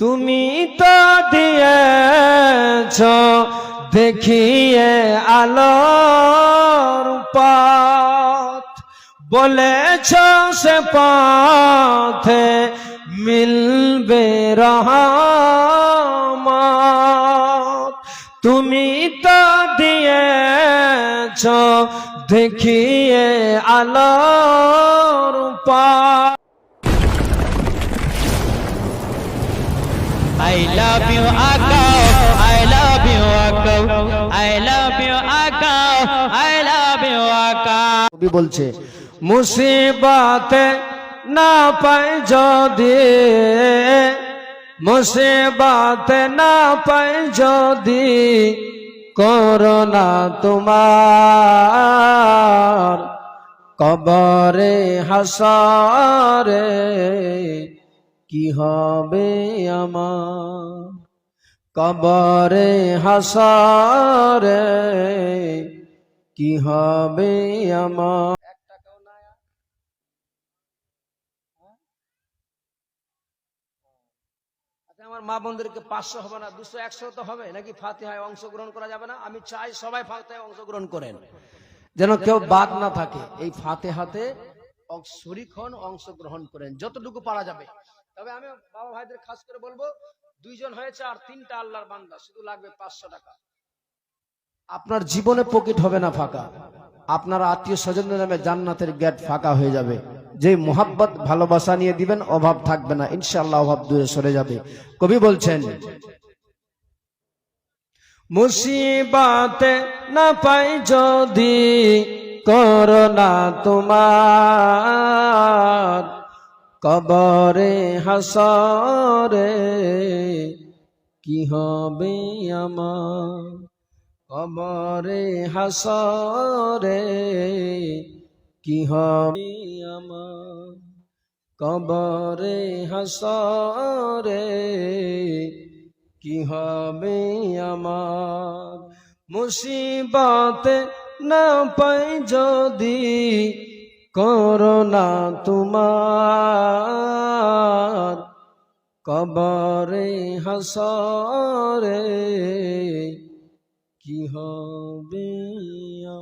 তুমি তো দিয়েছ দেখিয়ে আলোর পথ। বলেছ সে পথে মিলবে রহমত। তুমি তো দিয়েছ দেখিয়ে আলোর পথ। I love you, Akao. I love you, Akao. I love you, Akao. I love you, Akao. কবি বলছে মুসিবতে না পাই যদি মুসিবতে না পাই যদি করোনা তোমার কবরে হাসারে কি হবে আমার? কবরে হাসারে কি হবে আমার? আচ্ছা, আমার মা বোনদেরকে পাঁচশো হবে না দুশো একশো তো হবে। নাকি ফাতিহায় অংশগ্রহণ করা যাবে না? আমি চাই সবাই ফাতিহায় অংশগ্রহণ করেন। যেন কেউ বাদ না থাকে। এই ফাতেহাতে শরিক হন অংশগ্রহণ করেন। যতটুকু পারা যাবে। তবে আমি বাবা ভাইদের খাস করে বলব, দুইজন হয়েছে আর তিনটা আল্লাহর বান্দা, শুধু লাগবে পাঁচশো টাকা। আপনার জীবনে পকেট হবে না ফাঁকা। আপনার আত্মীয় স্বজনের নামে জান্নাতের গেট ফাঁকা হয়ে যাবে। যে মোহাব্বত, ভালোবাসা নিয়ে দিবেন, অভাব থাকবে না। ইনশাআল্লাহ অভাব দূরে সরে যাবে। কবি বলছেন, মুসিবাতে না পাই যদি করোনা তোমার কবরে হাসরে, কি হবে আমার কবরে হাসরে, কি হবে আমার কবরে হাসরে, কি হবে আমার মুসিবতে না পাই যদি করোনা তোমার কবরে হাসরে কি হবে